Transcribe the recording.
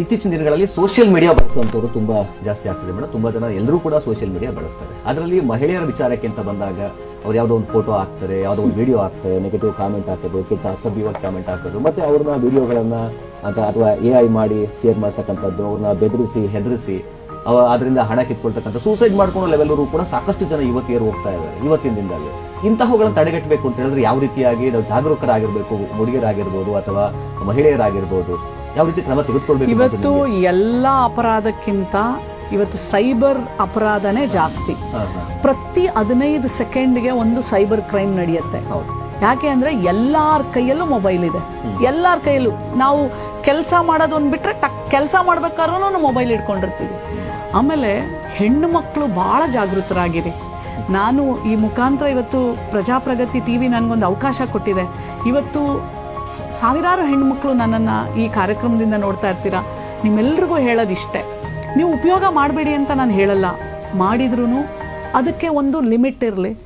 ಇತ್ತೀಚಿನ ದಿನಗಳಲ್ಲಿ social media ಬಳಸುವಂಥವ್ರು ತುಂಬಾ ಜಾಸ್ತಿ ಆಗ್ತಿದೆ ಮೇಡಮ್ ತುಂಬಾ ಜನ ಎಲ್ಲರೂ ಕೂಡ ಸೋಷಿಯಲ್ ಮೀಡಿಯಾ ಬಳಸ್ತಾರೆ. ಅದರಲ್ಲಿ ಮಹಿಳೆಯರ ವಿಚಾರಕ್ಕೆ ಅಂತ ಬಂದಾಗ ಅವ್ರು ಯಾವುದೋ ಒಂದು ಫೋಟೋ ಹಾಕ್ತಾರೆ, ಯಾವುದೋ ಒಂದು ವಿಡಿಯೋ ಹಾಕ್ತಾರೆ ನೆಗೆಟಿವ್ ಕಾಮೆಂಟ್ ಹಾಕೋದು, ಕೆಟ್ಟ ಅಸಭ್ಯವಾಗಿ ಕಾಮೆಂಟ್ ಹಾಕೋದು, ಮತ್ತೆ ಅವ್ರನ್ನ ವಿಡಿಯೋಗಳನ್ನು ಅಂತ ಅಥವಾ ಎ ಐ ಮಾಡಿ ಶೇರ್ ಮಾಡ್ತಕ್ಕಂಥದ್ದು, ಅವ್ರನ್ನ ಬೆದರಿಸಿ, ಹೆದರಿಸಿ ಅದರಿಂದ ಹಣ ಕಿತ್ಕೊಳ್ತಕ್ಕಂಥ ಸೂಸೈಡ್ ಮಾಡ್ಕೊಳ್ಳೋ ಲೆವೆಲ್ವರೆಗೂ ಕೂಡ ಸಾಕಷ್ಟು ಜನ ಯುವತಿಯರು ಹೋಗ್ತಾ ಇದ್ದಾರೆ ಇವತ್ತಿನ ದಿನದಲ್ಲಿ. ಇಂತಹವುಗಳನ್ನು ತಡೆಗಟ್ಟಬೇಕು ಅಂತ ಹೇಳಿದ್ರೆ ಯಾವ ರೀತಿಯಾಗಿ ನಾವು ಜಾಗರೂಕರಾಗಿರಬೇಕು, ಹುಡುಗಿಯರಾಗಿರ್ಬೋದು ಅಥವಾ ಮಹಿಳೆಯರಾಗಿರ್ಬೋದು ಯಾವ ರೀತಿ ಕ್ರಮ ತೆಗೆದುಕೊಳ್ಬೇಕು ಇವತ್ತು ಎಲ್ಲ ಅಪರಾಧಕ್ಕಿಂತ ಇವತ್ತು ಸೈಬರ್ ಅಪರಾಧನೇ ಜಾಸ್ತಿ. ಪ್ರತಿ ಹದಿನೈದು ಸೆಕೆಂಡ್ಗೆ ಒಂದು ಸೈಬರ್ ಕ್ರೈಮ್ ನಡೆಯುತ್ತೆ. ಹೌದು. ಯಾಕೆ ಅಂದ್ರೆ ಎಲ್ಲಾರ ಕೈಯಲ್ಲೂ ಮೊಬೈಲ್ ಇದೆ. ಎಲ್ಲಾರ ಕೈಯಲ್ಲೂ. ನಾವು ಕೆಲಸ ಮಾಡೋದೊಂದು ಬಿಟ್ರೆ ಟಕ್ ಕೆಲಸ ಮಾಡ್ಬೇಕಾದ್ರೂ ಮೊಬೈಲ್ ಇಟ್ಕೊಂಡಿರ್ತೀವಿ. ಆಮೇಲೆ ಹೆಣ್ಣು ಮಕ್ಕಳು ಬಹಳ ಜಾಗೃತರಾಗಿರಿ. ನಾನು ಈ ಮುಖಾಂತರ ಇವತ್ತು ಪ್ರಜಾಪ್ರಗತಿ ಟಿ ವಿ ನನಗೊಂದು ಅವಕಾಶ ಕೊಟ್ಟಿದೆ. ಇವತ್ತು ಸಾವಿರಾರು ಹೆಣ್ಮಕ್ಳು ನನ್ನನ್ನು ಈ ಕಾರ್ಯಕ್ರಮದಿಂದ ನೋಡ್ತಾ ಇರ್ತೀರಾ? ನಿಮ್ಮೆಲ್ರಿಗೂ ಹೇಳೋದಿಷ್ಟೇ. ನೀವು ಉಪಯೋಗ ಮಾಡಬೇಡಿ ಅಂತ ನಾನು ಹೇಳಲ್ಲ. ಮಾಡಿದ್ರೂ ಅದಕ್ಕೆ ಒಂದು ಲಿಮಿಟ್ ಇರಲಿ.